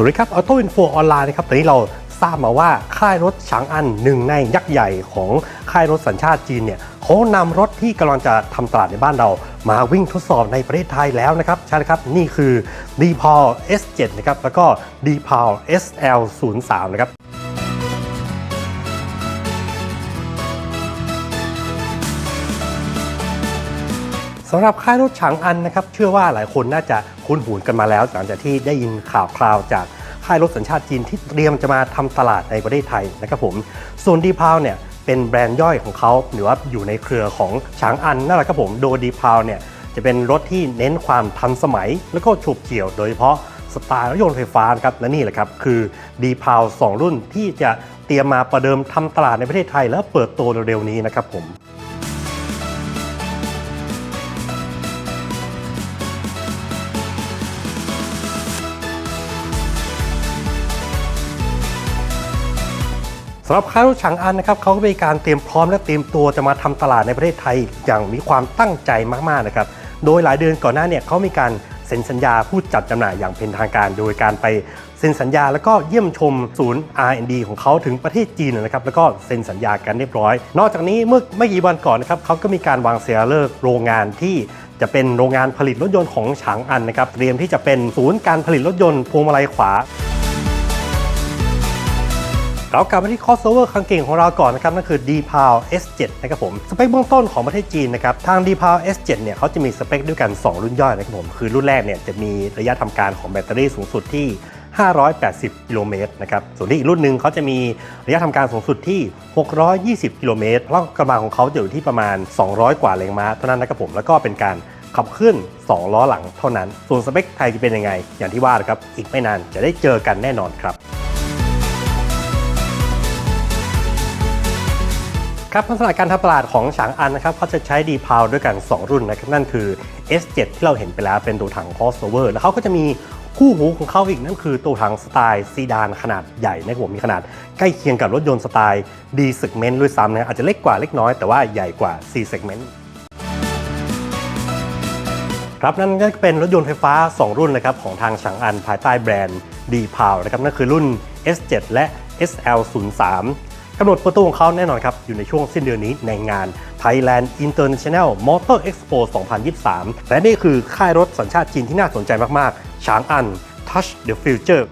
วัสดีครับออโต้อินโฟออนไลน์นะครับตอนนี้เราทราบมาว่าค่ายรถฉางอันหนึ่งในยักษ์ใหญ่ของค่ายรถสัญชาติจีนเนี่ยเขานำรถที่กำลังจะทำตลาดในบ้านเรา มาวิ่งทดสอบในประเทศไทยแล้วนะครับ ใช่ครับนี่คือ d p a l S7 นะครับแล้วก็ d p a l SL03 นะครับสำหรับค่ายรถฉางอันนะครับ เชื่อว่าหลายคนน่าจะ คุ้นหูกันมาแล้วหลังจากที่ได้ยินข่าวคราวจากค่ายรถสัญชาติจีนที่เตรียมจะมาทำตลาดในประเทศไทยนะครับผมส่วนดีพาวเนี่ยเป็นแบรนด์ย่อยของเขาหรือว่าอยู่ในเครือของฉางอันนั่นแหละครับผมโดยดีพาวเนี่ยจะเป็นรถที่เน้นความทันสมัย แล้วก็ฉุบเฉี่ยวโดยเฉพาะสไตล์รถยนต์ไฟฟ้านะครับและนี่แหละครับคือดีพาวสรุ่นที่จะเตรียมมาประเดิมทำตลาดในประเทศไทย และเปิดตัวเร็วๆนี้นะครับผมำหรับค่ายรถฉางอันนะครับเขาก็มีการเตรียมพร้อมและเตรียมตัวจะมาทำตลาดในประเทศไทยอย่างมีความตั้งใจมากๆนะครับโดยหลายเดือนก่อนหน้าเนี่ยเขามีการเซ็นสัญญาผู้จัดจำหน่ายอย่างเป็นทางการ โดยการไปเซ็นสัญญาแล้วก็เยี่ยมชมศูนย์ R&D ของเขาถึงประเทศจีนนะครับแล้วก็เซ็นสัญญากันเรียบร้อย นอกจากนี้เมื่อไม่กี่วันก่อนนะครับเขาก็มีการวางเสียเลิกษ์โรงงานที่จะเป็นโรงงานผลิตรถยนต์ของฉางอันนะครับเตรียมที่จะเป็นศูนย์การผลิตรถยนต์พวงมาลัยขวา เรากลับมาที่ crossover คันเก่งของเราก่อนนะครับนั่นคือ d p a l S7 นะครับผมสเปคเบื้องต้นของประเทศจีนนะครับทาง d p a l S7 เนี่ยเขาจะมีสเปคด้วยกัน 2 รุ่นย่อยนะครับผมคือรุ่นแรกเนี่ยจะมีระยะทำการของแบตเตอรี่สูงสุดที่ 580 กิโลเมตรนะครับส่วนที่อีกรุ่นหนึ่งเขาจะมีระยะทำการสูงสุดที่ 620 กิโลเมตรพลังกำลังของเขาจะอยู่ที่ประมาณ 200 กว่าแรงม้าเท่านั้นนะครับผมแล้วก็เป็นการขับเคลื่อน2ล้อหลังเท่านั้น ส่วนสเปคไทยจะเป็นยังไง อย่างที่ว่านะครับ อีกไม่นานจะได้เจอกันแน่นอนครับ ครับลักษณะการทำตลาดของฉางอันนะครับเขาจะใช้ดีพาวด้วยกัน 2 รุ่นนะครับนั่นคือ S7 ที่เราเห็นไปแล้วเป็นตัวถัง crossover แล้วเขาก็จะมีคู่หูของเขาอีกนั่นคือตัวถังสไตล์ซีดานขนาดใหญ่นะครับผมมีขนาดใกล้เคียงกับรถยนต์สไตล์ D segment ด้วยซ้ำนะอาจจะเล็กกว่าเล็กน้อยแต่ว่าใหญ่กว่า C segment ครับนั่นก็เป็นรถยนต์ไฟฟ้า 2 รุ่นนะครับของทางฉางอันภายใต้แบรนด์ d p o w นะครับนั่นคือรุ่น S7 และ SL03 กำหนดเปิดตัวของเขาแน่นอนครับ อยู่ในช่วงสิ้นเดือนนี้ในงาน Thailand International Motor Expo 2023 และนี่คือค่ายรถสัญชาติจีนที่น่าสนใจมาก ๆ ช้างอัน Touch the Future